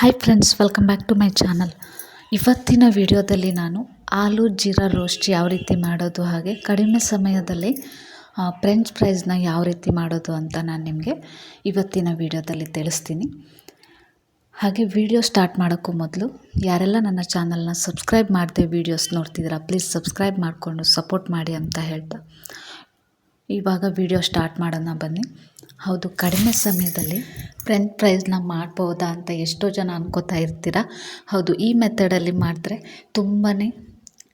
Hi friends welcome back to my channel ಇವತ್ತಿನ ವಿಡಿಯೋದಲ್ಲಿ ನಾನು ಆಲೂ ಜೀರಾ ರೋಸ್ಟ್ ಯಾವ ರೀತಿ ಮಾಡೋದು ಹಾಗೆ ಕಡಿಮೆ ಸಮಯದಲ್ಲಿ ಫ್ರೆಂಚ್ ಫ್ರೈಸ್ನ ಯಾವ ರೀತಿ ಮಾಡೋದು ಅಂತ ನಾನು ನಿಮಗೆ ಇವತ್ತಿನ ವಿಡಿಯೋದಲ್ಲಿ ತಿಳಿಸ್ತೀನಿ. ಹಾಗೆ ವಿಡಿಯೋ ಸ್ಟಾರ್ಟ್ ಮಾಡೋಕ್ಕೂ ಮೊದಲು, ಯಾರೆಲ್ಲ ನನ್ನ ಚಾನಲ್ನ ಸಬ್ಸ್ಕ್ರೈಬ್ ಮಾಡಿದೆ ವೀಡಿಯೋಸ್ ನೋಡ್ತಿದ್ದೀರಾ ಪ್ಲೀಸ್ ಸಬ್ಸ್ಕ್ರೈಬ್ ಮಾಡಿಕೊಂಡು ಸಪೋರ್ಟ್ ಮಾಡಿ ಅಂತ ಹೇಳ್ತಾ. ಇವಾಗ ವಿಡಿಯೋ ಸ್ಟಾರ್ಟ್ ಮಾಡೋಣ ಬನ್ನಿ. ಹೌದು, ಕಡಿಮೆ ಸಮಯದಲ್ಲಿ ಫ್ರೆಂಚ್ ಫ್ರೈಸ್ನ ಮಾಡ್ಬೋದಾ ಅಂತ ಎಷ್ಟೋ ಜನ ಅನ್ಕೋತಾ ಇರ್ತೀರ. ಹೌದು, ಈ ಮೆಥಡಲ್ಲಿ ಮಾಡಿದ್ರೆ ತುಂಬಾ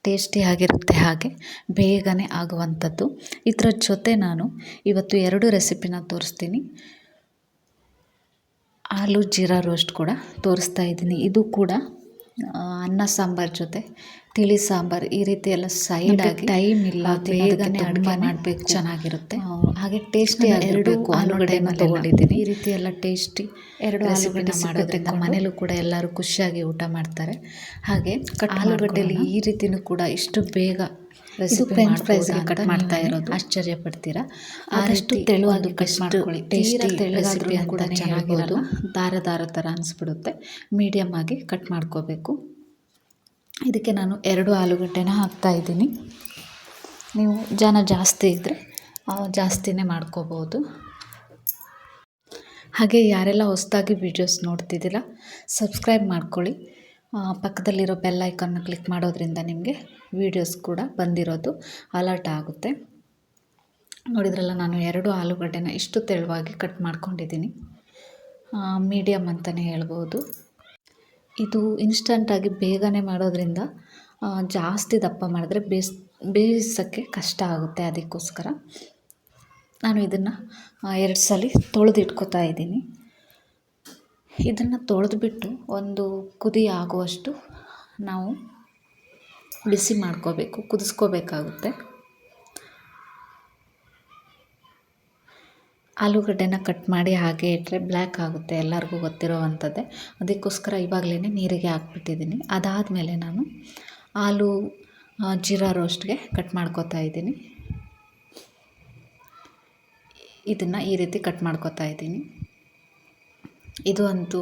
ಟೇಸ್ಟಿಯಾಗಿರುತ್ತೆ ಹಾಗೆ ಬೇಗನೆ ಆಗುವಂಥದ್ದು. ಇದರ ಜೊತೆ ನಾನು ಇವತ್ತು ಎರಡು ರೆಸಿಪಿನ ತೋರಿಸ್ತೀನಿ. ಆಲೂ ಜೀರಾ ರೋಸ್ಟ್ ಕೂಡ ತೋರಿಸ್ತಾ ಇದ್ದೀನಿ. ಇದು ಕೂಡ ಅನ್ನ ಸಾಂಬಾರು ಜೊತೆ ತಿಳಿ ಸಾಂಬಾರು ಈ ರೀತಿ ಎಲ್ಲ ಸೈಡ್ ಆಗಿ ಟೈಮ್ ಇಲ್ಲ ಬೇಗನೆ ಅಡುಗೆ ಮಾಡಬೇಕು. ಚೆನ್ನಾಗಿರುತ್ತೆ. ಹಾಗೆ ಟೇಸ್ಟಿ ಎರಡು ಆಲೂಗಡೆ ತಗೊಂಡಿದ್ದೀನಿ. ಈ ರೀತಿ ಎಲ್ಲ ಟೇಸ್ಟಿ ಎರಡು ಆಲೂಗಡ್ಡೆ ಮಾಡಿದ್ರೆ ಮನೇಲೂ ಕೂಡ ಎಲ್ಲರೂ ಖುಷಿಯಾಗಿ ಊಟ ಮಾಡ್ತಾರೆ. ಹಾಗೆ ಆಲೂಗಡ್ಡೆಯಲ್ಲಿ ಈ ರೀತಿನೂ ಕೂಡ ಇಷ್ಟು ಬೇಗ ರೆಸಿಪಿ ಫ್ರೆಂಚ್ ಫ್ರೈಸ್ ಕಟ್ ಮಾಡ್ತಾ ಇರೋದು. ಆಶ್ಚರ್ಯ ಪಡ್ತೀರಾ? ಆದಷ್ಟು ತೆಳುವಾಗಿ ಕಟ್ ಮಾಡ್ಕೊಳ್ಳಿ. ಟೇಸ್ಟಿ ರೆಸಿಪಿ ಕೂಡ ಚೆನ್ನಾಗಿರೋದು ದಾರ ದಾರ ಥರ ಅನಿಸ್ಬಿಡುತ್ತೆ. ಮೀಡಿಯಮ್ ಆಗಿ ಕಟ್ ಮಾಡ್ಕೋಬೇಕು. ಇದಕ್ಕೆ ನಾನು ಎರಡು ಆಲೂಗಡ್ಡೆನ ಹಾಕ್ತಾ ಇದ್ದೀನಿ. ನೀವು ಜನ ಜಾಸ್ತಿ ಇದ್ದರೆ ಜಾಸ್ತಿನೇ ಮಾಡ್ಕೋಬೋದು. ಹಾಗೆ ಯಾರೆಲ್ಲ ಹೊಸದಾಗಿ ವೀಡಿಯೋಸ್ ನೋಡ್ತಿದ್ದೀರಾ ಸಬ್ಸ್ಕ್ರೈಬ್ ಮಾಡ್ಕೊಳ್ಳಿ. ಪಕ್ಕದಲ್ಲಿರೋ ಬೆಲ್ ಐಕನ್ನ ಕ್ಲಿಕ್ ಮಾಡೋದ್ರಿಂದ ನಿಮಗೆ ವೀಡಿಯೋಸ್ ಕೂಡ ಬಂದಿರೋದು ಅಲರ್ಟ್ ಆಗುತ್ತೆ. ನೋಡಿದ್ರಲ್ಲ, ನಾನು ಎರಡು ಆಲೂಗಡ್ಡೆನ ಇಷ್ಟು ತೆಳುವಾಗಿ ಕಟ್ ಮಾಡ್ಕೊಂಡಿದ್ದೀನಿ. ಮೀಡಿಯಮ್ ಅಂತಲೇ ಹೇಳ್ಬೋದು. ಇದು ಇನ್ಸ್ಟಂಟಾಗಿ ಬೇಗನೆ ಮಾಡೋದ್ರಿಂದ ಜಾಸ್ತಿ ದಪ್ಪ ಮಾಡಿದ್ರೆ ಬೇಯಿಸ್ ಬೇಯಿಸೋಕ್ಕೆ ಕಷ್ಟ ಆಗುತ್ತೆ ಅದಕ್ಕೋಸ್ಕರ. ನಾನು ಇದನ್ನು ಎರಡು ಸಲ ತೊಳೆದಿಟ್ಕೋತಾ ಇದ್ದೀನಿ. ಇದನ್ನು ತೊಳೆದ್ಬಿಟ್ಟು ಒಂದು ಕುದಿ ಆಗುವಷ್ಟು ನಾವು ಬಿಸಿ ಮಾಡ್ಕೋಬೇಕು, ಕುದಿಸ್ಕೋಬೇಕಾಗುತ್ತೆ. ಆಲೂಗಡ್ಡೆನ ಕಟ್ ಮಾಡಿ ಹಾಗೆ ಇಟ್ಟರೆ ಬ್ಲ್ಯಾಕ್ ಆಗುತ್ತೆ, ಎಲ್ಲರಿಗೂ ಗೊತ್ತಿರೋವಂಥದ್ದೇ ಅದಕ್ಕೋಸ್ಕರ ಇವಾಗಲೇ ನೀರಿಗೆ ಹಾಕ್ಬಿಟ್ಟಿದ್ದೀನಿ. ಅದಾದಮೇಲೆ ನಾನು ಆಲೂ ಜೀರಾ ರೋಸ್ಟ್ಗೆ ಕಟ್ ಮಾಡ್ಕೋತಾ ಇದ್ದೀನಿ. ಇದನ್ನು ಈ ರೀತಿ ಕಟ್ ಮಾಡ್ಕೋತಾ ಇದ್ದೀನಿ. ಇದು ಅಂತೂ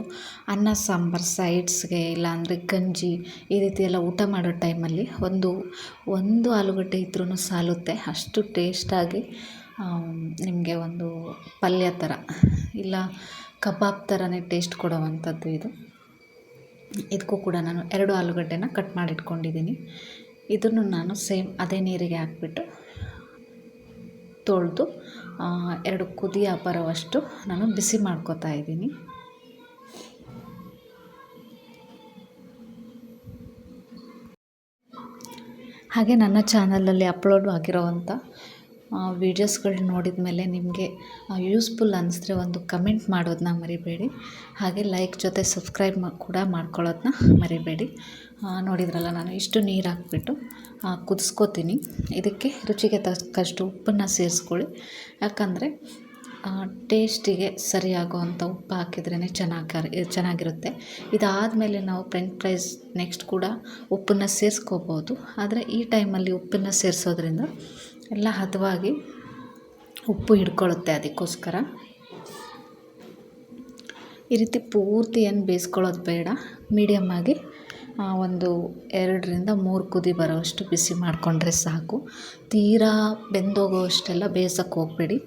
ಅನ್ನ, ಸಾಂಬಾರು, ಸೈಡ್ಸ್ಗೆ ಇಲ್ಲಾಂದರೆ ಗಂಜಿ, ಈ ರೀತಿ ಎಲ್ಲ ಊಟ ಮಾಡೋ ಟೈಮಲ್ಲಿ ಒಂದು ಒಂದು ಆಲೂಗಡ್ಡೆ ಇದ್ರೂ ಸಾಲುತ್ತೆ. ಅಷ್ಟು ಟೇಸ್ಟಾಗಿ ನಿಮಗೆ ಒಂದು ಪಲ್ಯ ಥರ, ಇಲ್ಲ ಕಬಾಬ್ ಥರನೇ ಟೇಸ್ಟ್ ಕೊಡೋವಂಥದ್ದು ಇದು. ಇದಕ್ಕೂ ಕೂಡ ನಾನು ಎರಡು ಆಲೂಗಡ್ಡೆನ ಕಟ್ ಮಾಡಿಟ್ಕೊಂಡಿದ್ದೀನಿ. ಇದನ್ನು ನಾನು ಸೇಮ್ ಅದೇ ನೀರಿಗೆ ಹಾಕ್ಬಿಟ್ಟು ತೊಳೆದು ಎರಡು ಕುದಿಯ ಬರೋವಷ್ಟು ನಾನು ಬಿಸಿ ಮಾಡ್ಕೋತಾ ಇದ್ದೀನಿ. ಹಾಗೆ ನನ್ನ ಚಾನಲಲ್ಲಿ ಅಪ್ಲೋಡ್ ಆಗಿರೋವಂಥ ವೀಡಿಯೋಸ್ಗಳು ನೋಡಿದ ಮೇಲೆ ನಿಮಗೆ ಯೂಸ್ಫುಲ್ ಅನ್ನಿಸಿದ್ರೆ ಒಂದು ಕಮೆಂಟ್ ಮಾಡೋದನ್ನ ಮರಿಬೇಡಿ. ಹಾಗೆ ಲೈಕ್ ಜೊತೆ ಸಬ್ಸ್ಕ್ರೈಬ್ ಕೂಡ ಮಾಡ್ಕೊಳ್ಳೋದನ್ನ ಮರಿಬೇಡಿ. ನೋಡಿದ್ರಲ್ಲ ನಾನು, ಇಷ್ಟು ನೀರು ಹಾಕ್ಬಿಟ್ಟು ಕುದಿಸ್ಕೋತೀನಿ. ಇದಕ್ಕೆ ರುಚಿಗೆ ತಕ್ಕಷ್ಟು ಉಪ್ಪನ್ನು ಸೇರಿಸ್ಕೊಳ್ಳಿ. ಯಾಕಂದರೆ ಟೇಸ್ಟಿಗೆ ಸರಿಯಾಗುವಂಥ ಉಪ್ಪು ಹಾಕಿದ್ರೇ ಚೆನ್ನಾಗಿ ಚೆನ್ನಾಗಿರುತ್ತೆ. ಇದಾದಮೇಲೆ ನಾವು ಫ್ರೆಂಚ್ ಫ್ರೈಸ್ ನೆಕ್ಸ್ಟ್ ಕೂಡ ಉಪ್ಪನ್ನು ಸೇರಿಸ್ಕೋಬೋದು. ಆದರೆ ಈ ಟೈಮಲ್ಲಿ ಉಪ್ಪನ್ನು ಸೇರಿಸೋದ್ರಿಂದ ಎಲ್ಲ ಹದವಾಗಿ ಉಪ್ಪು ಹಿಡ್ಕೊಳ್ಳುತ್ತೆ ಅದಕ್ಕೋಸ್ಕರ. ಈ ರೀತಿ ಪೂರ್ತಿ ಏನು ಬೇಯಿಸ್ಕೊಳ್ಳೋದು ಬೇಡ. ಮೀಡಿಯಮ್ಮಾಗಿ ಒಂದು ಎರಡರಿಂದ ಮೂರು ಕುದಿ ಬರೋವಷ್ಟು ಬಿಸಿ ಮಾಡಿಕೊಂಡ್ರೆ ಸಾಕು. ತೀರಾ ಬೆಂದೋಗೋವಷ್ಟೆಲ್ಲ ಬೇಯಿಸೋಕ್ಕೆ ಹೋಗಬೇಡಿ.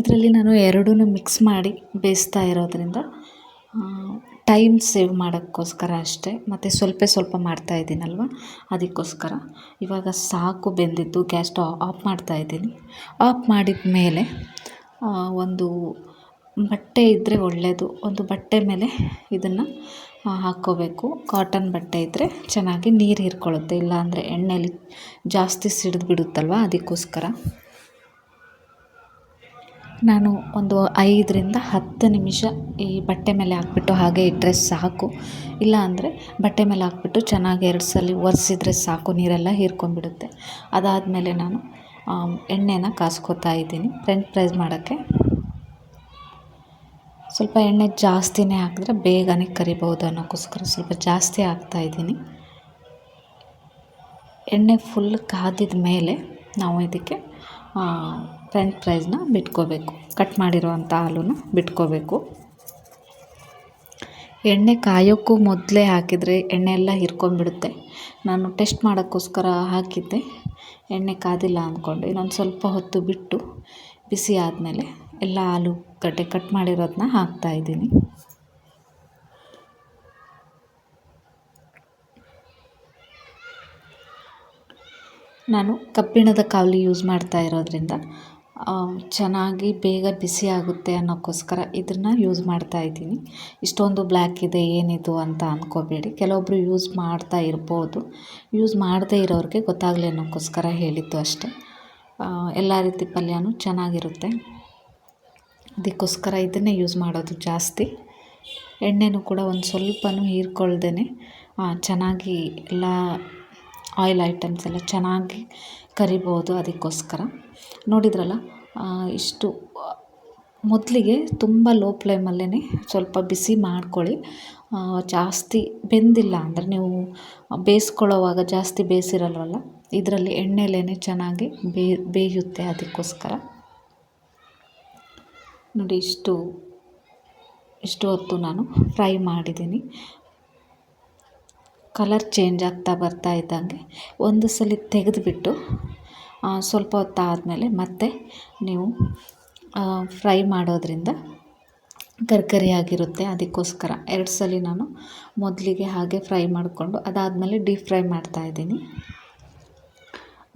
ಇದರಲ್ಲಿ ನಾನು ಎರಡೂ ಮಿಕ್ಸ್ ಮಾಡಿ ಬೇಯಿಸ್ತಾ ಇರೋದರಿಂದ ಟೈಮ್ ಸೇವ್ ಮಾಡೋಕ್ಕೋಸ್ಕರ ಅಷ್ಟೇ, ಮತ್ತು ಸ್ವಲ್ಪ ಸ್ವಲ್ಪ ಮಾಡ್ತಾ ಇದ್ದೀನಲ್ವ? ಅದಕ್ಕೋಸ್ಕರ. ಇವಾಗ ಸಾಕು ಬೆಂದಿದ್ದು, ಗ್ಯಾಸ್ ಸ್ಟವ್ ಆಫ್ ಮಾಡ್ತಾ ಇದ್ದೀನಿ. ಆಫ್ ಮಾಡಿದ ಮೇಲೆ ಒಂದು ಬಟ್ಟೆ ಇದ್ದರೆ ಒಳ್ಳೆಯದು ಒಂದು ಬಟ್ಟೆ ಮೇಲೆ ಇದನ್ನು ಹಾಕ್ಕೋಬೇಕು. ಕಾಟನ್ ಬಟ್ಟೆ ಇದ್ದರೆ ಚೆನ್ನಾಗಿ ನೀರು ಹೀರ್ಕೊಳ್ಳುತ್ತೆ. ಇಲ್ಲಾಂದರೆ ಎಣ್ಣೆಲಿ ಜಾಸ್ತಿ ಸಿಡಿದು ಬಿಡುತ್ತಲ್ವ? ಅದಕ್ಕೋಸ್ಕರ. ನಾನು ಒಂದು ಐದರಿಂದ ಹತ್ತು ನಿಮಿಷ ಈ ಬಟ್ಟೆ ಮೇಲೆ ಹಾಕ್ಬಿಟ್ಟು ಹಾಗೆ ಇಟ್ಟರೆ ಸಾಕು. ಇಲ್ಲ ಅಂದರೆ ಬಟ್ಟೆ ಮೇಲೆ ಹಾಕ್ಬಿಟ್ಟು ಚೆನ್ನಾಗಿ ಎರಡು ಸಲ ಒರೆಸಿದ್ರೆ ಸಾಕು, ನೀರೆಲ್ಲ ಹೀರ್ಕೊಂಡ್ಬಿಡುತ್ತೆ. ಅದಾದಮೇಲೆ ನಾನು ಎಣ್ಣೆನ ಕಾಸ್ಕೋತಾ ಇದ್ದೀನಿ. ಫ್ರೆಂಚ್ ಫ್ರೈಸ್ ಮಾಡೋಕ್ಕೆ. ಸ್ವಲ್ಪ ಎಣ್ಣೆ ಜಾಸ್ತಿನೇ ಹಾಕಿದ್ರೆ ಬೇಗನೆ ಕರಿಬೋದು ಅನ್ನೋಕ್ಕೋಸ್ಕರ ಸ್ವಲ್ಪ ಜಾಸ್ತಿ ಹಾಕ್ತಾ ಇದ್ದೀನಿ. ಎಣ್ಣೆ ಫುಲ್ ಕಾದಿದ ಮೇಲೆ ನಾವು ಇದಕ್ಕೆ ಫ್ರೆಂಚ್ ಫ್ರೈಸ್ನ ಬಿಟ್ಕೋಬೇಕು. ಕಟ್ ಮಾಡಿರುವಂಥ ಹಾಲನ್ನು ಬಿಟ್ಕೋಬೇಕು. ಎಣ್ಣೆ ಕಾಯೋಕ್ಕೂ ಮೊದಲೇ ಹಾಕಿದರೆ ಎಣ್ಣೆ ಎಲ್ಲ ಹಿರ್ಕೊಂಡ್ಬಿಡುತ್ತೆ. ನಾನು ಟೆಸ್ಟ್ ಮಾಡೋಕ್ಕೋಸ್ಕರ ಹಾಕಿದ್ದೆ. ಎಣ್ಣೆ ಕಾದಿಲ್ಲ ಅಂದ್ಕೊಂಡು ಇನ್ನೊಂದು ಸ್ವಲ್ಪ ಹೊತ್ತು ಬಿಟ್ಟು ಬಿಸಿ ಆದಮೇಲೆ ಎಲ್ಲ ಆಲೂಗಡ್ಡೆ ಕಟ್ ಮಾಡಿರೋದನ್ನ ಹಾಕ್ತಾಯಿದ್ದೀನಿ ನಾನು ಕಬ್ಬಿಣದ ಕಾವಲಿ ಯೂಸ್ ಮಾಡ್ತಾ ಇರೋದ್ರಿಂದ ಚೆನ್ನಾಗಿ ಬೇಗ ಬಿಸಿ ಆಗುತ್ತೆ ಅನ್ನೋಕ್ಕೋಸ್ಕರ ಇದನ್ನು ಯೂಸ್ ಮಾಡ್ತಾ ಇದ್ದೀನಿ. ಇಷ್ಟೊಂದು ಬ್ಲ್ಯಾಕ್ ಇದೆ, ಏನಿದು ಅಂತ ಅಂದ್ಕೋಬೇಡಿ ಕೆಲವೊಬ್ಬರು ಯೂಸ್ ಮಾಡ್ತಾ ಇರ್ಬೋದು. ಯೂಸ್ ಮಾಡದೇ ಇರೋರಿಗೆ ಗೊತ್ತಾಗಲಿ ಅನ್ನೋಕ್ಕೋಸ್ಕರ ಹೇಳಿದ್ದು ಅಷ್ಟೇ. ಎಲ್ಲ ರೀತಿ ಪಲ್ಯನೂ ಚೆನ್ನಾಗಿರುತ್ತೆ. ಅದಕ್ಕೋಸ್ಕರ ಇದನ್ನೇ ಯೂಸ್ ಮಾಡೋದು ಜಾಸ್ತಿ. ಎಣ್ಣೆನೂ ಕೂಡ ಒಂದು ಸ್ವಲ್ಪನೂ ಹೀರ್ಕೊಳ್ದೇ ಚೆನ್ನಾಗಿ ಎಲ್ಲ ಆಯಿಲ್ ಐಟಮ್ಸ್ ಎಲ್ಲ ಚೆನ್ನಾಗಿ ಕರಿಬೋದು ಅದಕ್ಕೋಸ್ಕರ. ನೋಡಿದ್ರಲ್ಲ ಇಷ್ಟು, ಮೊದಲಿಗೆ ತುಂಬ ಲೋ ಫ್ಲೇಮಲ್ಲೇ ಸ್ವಲ್ಪ ಬಿಸಿ ಮಾಡ್ಕೊಳ್ಳಿ. ಜಾಸ್ತಿ ಬೆಂದಿಲ್ಲ ಅಂದರೆ ನೀವು ಬೇಯಿಸ್ಕೊಳ್ಳೋವಾಗ ಜಾಸ್ತಿ ಬೇಯಿಸಿರಲ್ವಲ್ಲ, ಇದರಲ್ಲಿ ಎಣ್ಣೆಲೇ ಚೆನ್ನಾಗಿ ಬೇಯುತ್ತೆ ಅದಕ್ಕೋಸ್ಕರ. ನೋಡಿ, ಇಷ್ಟು ಇಷ್ಟು ಹೊತ್ತು ನಾನು ಫ್ರೈ ಮಾಡಿದ್ದೀನಿ. ಕಲರ್ ಚೇಂಜ್ ಆಗ್ತಾ ಬರ್ತಾ ಇದ್ದಂಗೆ ಒಂದು ಸಲ ತೆಗೆದುಬಿಟ್ಟು ಸ್ವಲ್ಪ ಹೊತ್ತಾದಮೇಲೆ ಮತ್ತೆ ನೀವು ಫ್ರೈ ಮಾಡೋದರಿಂದ ಕರ್ಕರಿಯಾಗಿರುತ್ತೆ ಅದಕ್ಕೋಸ್ಕರ ಎರಡು ಸಲ ನಾನು ಮೊದಲಿಗೆ ಹಾಗೆ ಫ್ರೈ ಮಾಡಿಕೊಂಡು ಅದಾದಮೇಲೆ ಡೀಪ್ ಫ್ರೈ ಮಾಡ್ತಾ ಇದ್ದೀನಿ.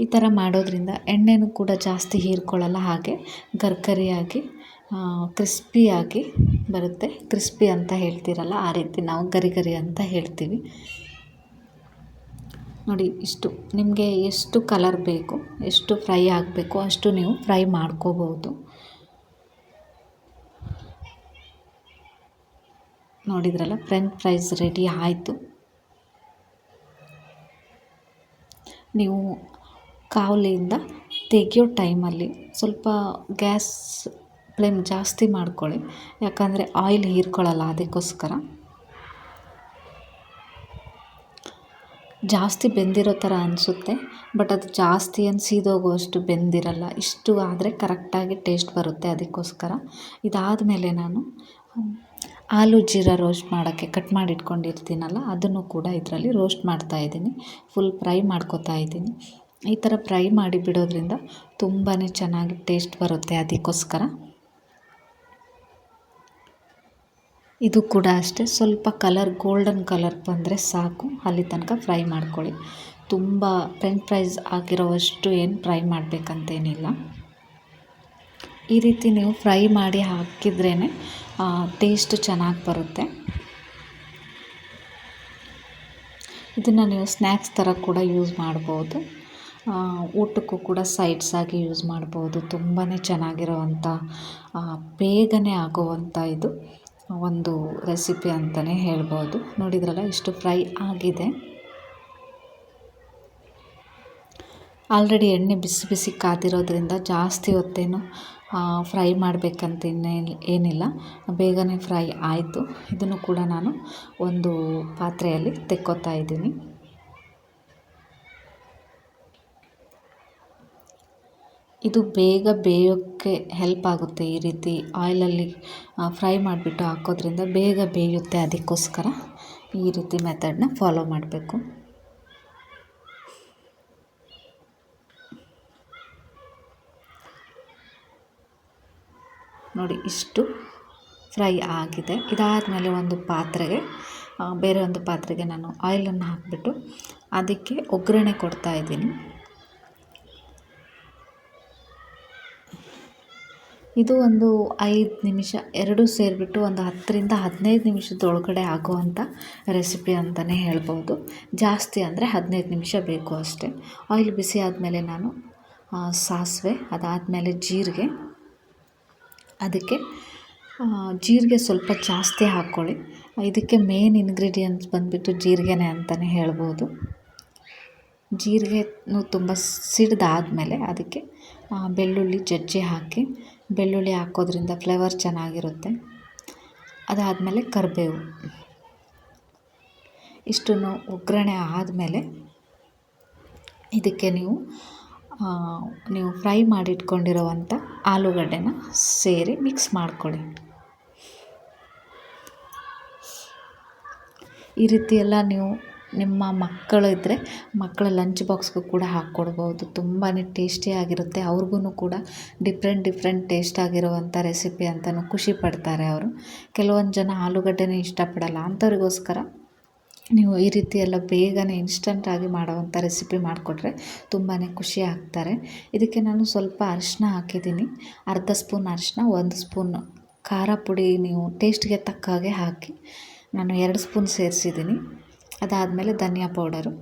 ಈ ಥರ ಮಾಡೋದ್ರಿಂದ ಎಣ್ಣೆನೂ ಕೂಡ ಜಾಸ್ತಿ ಹೀರ್ಕೊಳ್ಳಲ್ಲ, ಹಾಗೆ ಗರ್ಗರಿಯಾಗಿ ಕ್ರಿಸ್ಪಿಯಾಗಿ ಬರುತ್ತೆ. ಕ್ರಿಸ್ಪಿ ಅಂತ ಹೇಳ್ತೀರಲ್ಲ, ಆ ರೀತಿ ನಾವು ಗರಿಗರಿ ಗರಿ ಅಂತ ಹೇಳ್ತೀವಿ. ನೋಡಿ, ಇಷ್ಟು. ನಿಮಗೆ ಎಷ್ಟು ಕಲರ್ ಬೇಕು, ಎಷ್ಟು ಫ್ರೈ ಆಗಬೇಕು, ಅಷ್ಟು ನೀವು ಫ್ರೈ ಮಾಡ್ಕೋಬೋದು ನೋಡಿದ್ರಲ್ಲ ಫ್ರೆಂಚ್ ಫ್ರೈಸ್ ರೆಡಿ ಆಯಿತು. ನೀವು ಕಾವಲಿಯಿಂದ ತೆಗಿಯೋ ಟೈಮಲ್ಲಿ ಸ್ವಲ್ಪ ಗ್ಯಾಸ್ ಫ್ಲೇಮ್ ಜಾಸ್ತಿ ಮಾಡ್ಕೊಳ್ಳಿ. ಯಾಕಂದರೆ ಆಯಿಲ್ ಹೀರ್ಕೊಳ್ಳಲ್ಲ ಅದಕ್ಕೋಸ್ಕರ. ಜಾಸ್ತಿ ಬೆಂದಿರೋ ಥರ ಅನಿಸುತ್ತೆ, ಬಟ್ ಅದು ಜಾಸ್ತಿ ಏನು ಸೀದೋಗುವಷ್ಟು ಬೆಂದಿರಲ್ಲ. ಇಷ್ಟು ಆದರೆ ಕರೆಕ್ಟಾಗಿ ಟೇಸ್ಟ್ ಬರುತ್ತೆ ಅದಕ್ಕೋಸ್ಕರ. ಇದಾದಮೇಲೆ ನಾನು ಆಲೂ ಜೀರಾ ರೋಸ್ಟ್ ಮಾಡೋಕ್ಕೆ ಕಟ್ ಮಾಡಿ ಇಟ್ಕೊಂಡಿರ್ತೀನಲ್ಲ ಅದನ್ನು ಕೂಡ ಇದರಲ್ಲಿ ರೋಸ್ಟ್ ಮಾಡ್ತಾ ಇದ್ದೀನಿ. ಫುಲ್ ಫ್ರೈ ಮಾಡ್ಕೊತಾ ಇದ್ದೀನಿ. ಈ ಥರ ಫ್ರೈ ಮಾಡಿ ಬಿಡೋದ್ರಿಂದ ತುಂಬಾ ಚೆನ್ನಾಗಿ ಟೇಸ್ಟ್ ಬರುತ್ತೆ ಅದಕ್ಕೋಸ್ಕರ. ಇದು ಕೂಡ ಅಷ್ಟೇ. ಸ್ವಲ್ಪ ಕಲರ್ ಗೋಲ್ಡನ್ ಕಲರ್ ಬಂದರೆ ಸಾಕು. ಅಲ್ಲಿ ತನಕ ಫ್ರೈ ಮಾಡ್ಕೊಳ್ಳಿ. ತುಂಬ ಫ್ರೆಂಚ್ ಫ್ರೈಸ್ ಹಾಕಿರೋವಷ್ಟು ಏನು ಫ್ರೈ ಮಾಡಬೇಕಂತೇನಿಲ್ಲ. ಈ ರೀತಿ ನೀವು ಫ್ರೈ ಮಾಡಿ ಹಾಕಿದ್ರೇ ಟೇಸ್ಟ್ ಚೆನ್ನಾಗಿ ಬರುತ್ತೆ. ಇದನ್ನು ನೀವು ಸ್ನ್ಯಾಕ್ಸ್ ಥರ ಕೂಡ ಯೂಸ್ ಮಾಡ್ಬೋದು. ಊಟಕ್ಕೂ ಕೂಡ ಸೈಡ್ಸ್ ಆಗಿ ಯೂಸ್ ಮಾಡ್ಬೋದು. ತುಂಬಾ ಚೆನ್ನಾಗಿರೋವಂಥ ಬೇಗನೆ ಆಗುವಂಥ ಇದು. ಒಂದು ರೆಸಿಪಿ ಅಂತಲೇ ಹೇಳ್ಬೋದು. ನೋಡಿದ್ರಲ್ಲ, ಇಷ್ಟು ಫ್ರೈ ಆಗಿದೆ. ಆಲ್ರೆಡಿ ಎಣ್ಣೆ ಬಿಸಿ ಬಿಸಿ ಕಾದಿರೋದ್ರಿಂದ ಜಾಸ್ತಿ ಹೊತ್ತೇನು ಫ್ರೈ ಮಾಡಬೇಕಂತ ಏನಿಲ್ಲ. ಬೇಗನೆ ಫ್ರೈ ಆಯಿತು. ಇದನ್ನು ಕೂಡ ನಾನು ಒಂದು ಪಾತ್ರೆಯಲ್ಲಿ ತೆಕ್ಕೋತಾ ಇದ್ದೀನಿ. ಇದು ಬೇಗ ಬೇಯೋಕ್ಕೆ ಹೆಲ್ಪ್ ಆಗುತ್ತೆ ಈ ರೀತಿ ಆಯಿಲಲ್ಲಿ ಫ್ರೈ ಮಾಡಿಬಿಟ್ಟು ಹಾಕೋದ್ರಿಂದ ಬೇಗ ಬೇಯುತ್ತೆ ಅದಕ್ಕೋಸ್ಕರ ಈ ರೀತಿ ಮೆಥಡನ್ನ ಫಾಲೋ ಮಾಡಬೇಕು. ನೋಡಿ ಇಷ್ಟು ಫ್ರೈ ಆಗಿದೆ. ಇದಾದಮೇಲೆ ಒಂದು ಪಾತ್ರೆಗೆ ಬೇರೆ ಒಂದು ಪಾತ್ರೆಗೆ ನಾನು ಆಯಿಲನ್ನು ಹಾಕಿಬಿಟ್ಟು ಅದಕ್ಕೆ ಒಗ್ಗರಣೆ ಕೊಡ್ತಾಯಿದ್ದೀನಿ ಇದು ಒಂದು ಐದು ನಿಮಿಷ, ಎರಡೂ ಸೇರಿಬಿಟ್ಟು ಒಂದು ಹತ್ತರಿಂದ ಹದಿನೈದು ನಿಮಿಷದೊಳಗಡೆ ಆಗುವಂಥ ರೆಸಿಪಿ ಅಂತಲೇ ಹೇಳ್ಬೋದು. ಜಾಸ್ತಿ ಅಂದರೆ ಹದಿನೈದು ನಿಮಿಷ ಬೇಕು ಅಷ್ಟೇ. ಆಯಿಲ್ ಬಿಸಿ ಆದಮೇಲೆ ನಾನು ಸಾಸಿವೆ, ಅದಾದಮೇಲೆ ಜೀರಿಗೆ. ಅದಕ್ಕೆ ಜೀರಿಗೆ ಸ್ವಲ್ಪ ಜಾಸ್ತಿ ಹಾಕ್ಕೊಳ್ಳಿ. ಇದಕ್ಕೆ ಮೇನ್ ಇಂಗ್ರೀಡಿಯೆಂಟ್ಸ್ ಬಂದುಬಿಟ್ಟು ಜೀರಿಗೆನೇ ಅಂತಲೇ ಹೇಳ್ಬೋದು. ಜೀರಿಗೆನೂ ತುಂಬ ಸಿಡ್ದಾದಮೇಲೆ ಅದಕ್ಕೆ ಬೆಳ್ಳುಳ್ಳಿ ಜಜ್ಜಿ ಹಾಕಿ ಬೆಳ್ಳುಳ್ಳಿ ಹಾಕೋದ್ರಿಂದ ಫ್ಲೇವರ್ ಚೆನ್ನಾಗಿರುತ್ತೆ. ಅದಾದಮೇಲೆ ಕರಿಬೇವು. ಇಷ್ಟನ್ನು ಒಗ್ಗರಣೆ ಆದಮೇಲೆ ಇದಕ್ಕೆ ನೀವು ನೀವು ಫ್ರೈ ಮಾಡಿಟ್ಕೊಂಡಿರೋವಂಥ ಆಲೂಗಡ್ಡೆನ ಸೇರಿ ಮಿಕ್ಸ್ ಮಾಡ್ಕೊಳ್ಳಿ. ಈ ರೀತಿ ಎಲ್ಲ ನೀವು ನಿಮ್ಮ ಮಕ್ಕಳಿದ್ದರೆ ಮಕ್ಕಳ ಲಂಚ್ ಬಾಕ್ಸ್ಗೂ ಕೂಡ ಹಾಕ್ಕೊಡ್ಬೋದು. ತುಂಬಾ ಟೇಸ್ಟಿಯಾಗಿರುತ್ತೆ ಅವ್ರಿಗೂ ಕೂಡ ಡಿಫ್ರೆಂಟ್ ಡಿಫ್ರೆಂಟ್ ಟೇಸ್ಟ್ ಆಗಿರುವಂಥ ರೆಸಿಪಿ ಅಂತಲೂ ಖುಷಿ ಪಡ್ತಾರೆ ಅವರು. ಕೆಲವೊಂದು ಜನ ಆಲೂಗಡ್ಡೆನೇ ಇಷ್ಟಪಡಲ್ಲ. ಅಂಥವ್ರಿಗೋಸ್ಕರ ನೀವು ಈ ರೀತಿ ಎಲ್ಲ ಬೇಗನೆ ಇನ್ಸ್ಟಂಟಾಗಿ ಮಾಡುವಂಥ ರೆಸಿಪಿ ಮಾಡಿಕೊಟ್ರೆ ತುಂಬಾ ಖುಷಿ ಆಗ್ತಾರೆ. ಇದಕ್ಕೆ ನಾನು ಸ್ವಲ್ಪ ಅರಿಶಿನ ಹಾಕಿದ್ದೀನಿ. ಅರ್ಧ ಸ್ಪೂನ್ ಅರಿಶಿನ, ಒಂದು ಸ್ಪೂನ್ ಖಾರ ಪುಡಿ ನೀವು ಟೇಸ್ಟ್ಗೆ ತಕ್ಕ ಹಾಗೆ ಹಾಕಿ ನಾನು ಎರಡು ಸ್ಪೂನ್ ಸೇರಿಸಿದ್ದೀನಿ. ಅದಾದಮೇಲೆ ಧನಿಯಾ ಪೌಡರು,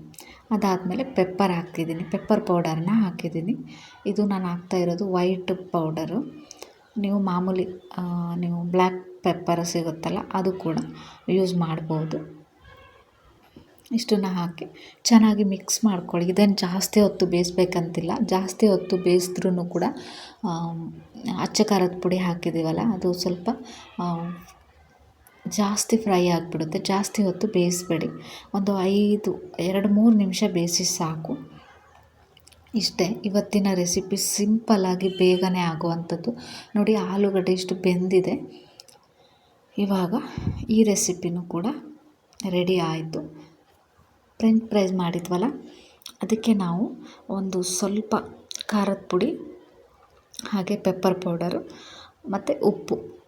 ಅದಾದಮೇಲೆ ಪೆಪ್ಪರ್ ಹಾಕ್ತಿದ್ದೀನಿ. ಪೆಪ್ಪರ್ ಪೌಡರನ್ನ ಹಾಕಿದ್ದೀನಿ. ಇದು ನಾನು ಹಾಕ್ತಾ ಇರೋದು ವೈಟ್ ಪೌಡರು. ನೀವು ಮಾಮೂಲಿ ನೀವು ಬ್ಲ್ಯಾಕ್ ಪೆಪ್ಪರ್ ಸಿಗುತ್ತಲ್ಲ, ಅದು ಕೂಡ ಯೂಸ್ ಮಾಡ್ಬೋದು. ಇಷ್ಟನ್ನು ಹಾಕಿ ಚೆನ್ನಾಗಿ ಮಿಕ್ಸ್ ಮಾಡ್ಕೊಳ್ಳಿ. ಇದನ್ನು ಜಾಸ್ತಿ ಹೊತ್ತು ಬೇಯಿಸ್ಬೇಕಂತಿಲ್ಲ. ಜಾಸ್ತಿ ಹೊತ್ತು ಬೇಯಿಸಿದ್ರೂ ಕೂಡ ಅಚ್ಚ ಖಾರದ ಪುಡಿ ಹಾಕಿದ್ದೀವಲ್ಲ, ಅದು ಸ್ವಲ್ಪ ಜಾಸ್ತಿ ಫ್ರೈ ಆಗಿಬಿಡುತ್ತೆ, ಜಾಸ್ತಿ ಹೊತ್ತು ಬೇಯಿಸ್ಬೇಡಿ. ಒಂದು ಐದು, ಎರಡು, ಮೂರು ನಿಮಿಷ ಬೇಯಿಸಿ ಸಾಕು. ಇಷ್ಟೇ, ಇವತ್ತಿನ ರೆಸಿಪಿ ಸಿಂಪಲ್ಲಾಗಿ ಬೇಗನೆ ಆಗುವಂಥದ್ದು. ನೋಡಿ, ಆಲೂಗಡ್ಡೆ ಇಷ್ಟು ಬೆಂದಿದೆ. ಇವಾಗ ಈ ರೆಸಿಪಿನೂ ಕೂಡ ರೆಡಿ ಆಯಿತು. ಫ್ರೆಂಚ್ ಫ್ರೈಸ್ ಮಾಡಿದ್ವಲ್ಲ, ಅದಕ್ಕೆ ನಾವು ಒಂದು ಸ್ವಲ್ಪ ಖಾರದ ಪುಡಿ, ಹಾಗೆ ಪೆಪ್ಪರ್ ಪೌಡರು, ಮತ್ತು ಉಪ್ಪು.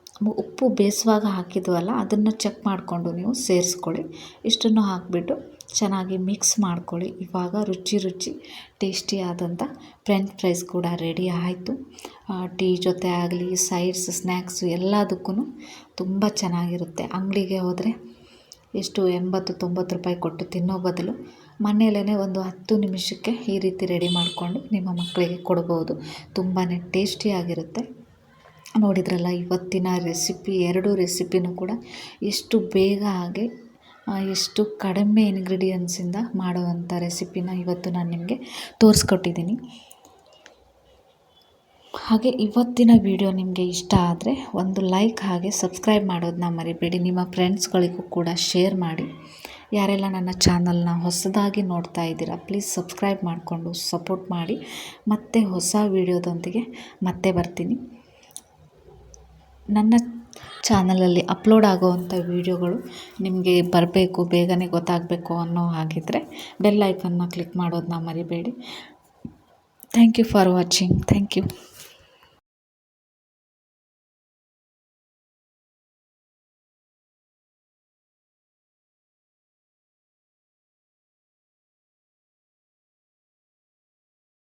ಉಪ್ಪು ಬೇಯಿಸುವಾಗ ಹಾಕಿದ್ವಲ್ಲ, ಅದನ್ನು ಚೆಕ್ ಮಾಡಿಕೊಂಡು ನೀವು ಸೇರಿಸ್ಕೊಳ್ಳಿ. ಇಷ್ಟನ್ನು ಹಾಕಿಬಿಟ್ಟು ಚೆನ್ನಾಗಿ ಮಿಕ್ಸ್ ಮಾಡ್ಕೊಳ್ಳಿ. ಇವಾಗ ರುಚಿ ರುಚಿ ಟೇಸ್ಟಿಯಾದಂಥ ಫ್ರೆಂಚ್ ಫ್ರೈಸ್ ಕೂಡ ರೆಡಿ ಆಯಿತು. ಟೀ ಜೊತೆ ಆಗಲಿ ಸೈಡ್ಸ್ ಸ್ನ್ಯಾಕ್ಸು ಎಲ್ಲದಕ್ಕೂ ತುಂಬ ಚೆನ್ನಾಗಿರುತ್ತೆ. ಅಂಗಡಿಗೆ ಹೋದರೆ ಎಷ್ಟು ಎಂಬತ್ತು, ತೊಂಬತ್ತು ರೂಪಾಯಿ ಕೊಟ್ಟು ತಿನ್ನೋ ಬದಲು ಮನೆಯಲ್ಲೇ ಒಂದು ಹತ್ತು ನಿಮಿಷಕ್ಕೆ ಈ ರೀತಿ ರೆಡಿ ಮಾಡಿಕೊಂಡು ನಿಮ್ಮ ಮಕ್ಕಳಿಗೆ ಕೊಡ್ಬೋದು. ತುಂಬಾ ಟೇಸ್ಟಿಯಾಗಿರುತ್ತೆ ನೋಡಿದ್ರಲ್ಲ, ಇವತ್ತಿನ ರೆಸಿಪಿ ಎರಡು ರೆಸಿಪಿನೂ ಕೂಡ ಎಷ್ಟು ಬೇಗ ಹಾಗೆ ಎಷ್ಟು ಕಡಿಮೆ ಇನ್ಗ್ರೀಡಿಯೆಂಟ್ಸಿಂದ ಮಾಡುವಂಥ ರೆಸಿಪಿನ ಇವತ್ತು ನಾನು ನಿಮಗೆ ತೋರಿಸ್ಕೊಟ್ಟಿದ್ದೀನಿ. ಹಾಗೆ ಇವತ್ತಿನ ವಿಡಿಯೋ ನಿಮಗೆ ಇಷ್ಟ ಆದರೆ ಒಂದು ಲೈಕ್ ಹಾಗೆ ಸಬ್ಸ್ಕ್ರೈಬ್ ಮಾಡೋದನ್ನ ಮರಿಬೇಡಿ. ನಿಮ್ಮ ಫ್ರೆಂಡ್ಸ್ಗಳಿಗೂ ಕೂಡ ಶೇರ್ ಮಾಡಿ. ಯಾರೆಲ್ಲ ನನ್ನ ಚಾನಲ್ನ ಹೊಸದಾಗಿ ನೋಡ್ತಾ ಇದ್ದೀರಾ ಪ್ಲೀಸ್ ಸಬ್ಸ್ಕ್ರೈಬ್ ಮಾಡಿಕೊಂಡು ಸಪೋರ್ಟ್ ಮಾಡಿ. ಮತ್ತೆ ಹೊಸ ವಿಡಿಯೋದೊಂದಿಗೆ ಮತ್ತೆ ಬರ್ತೀನಿ. ನನ್ನ ಚಾನಲಲ್ಲಿ ಅಪ್ಲೋಡ್ ಆಗೋವಂಥ ವೀಡಿಯೋಗಳು ನಿಮಗೆ ಬರಬೇಕು, ಬೇಗನೆ ಗೊತ್ತಾಗಬೇಕು ಅನ್ನೋ ಹಾಗಿದ್ದರೆ ಬೆಲ್ ಐಕನ್ನ ಕ್ಲಿಕ್ ಮಾಡೋದನ್ನ ಮರಿಬೇಡಿ. Thank you for watching thank you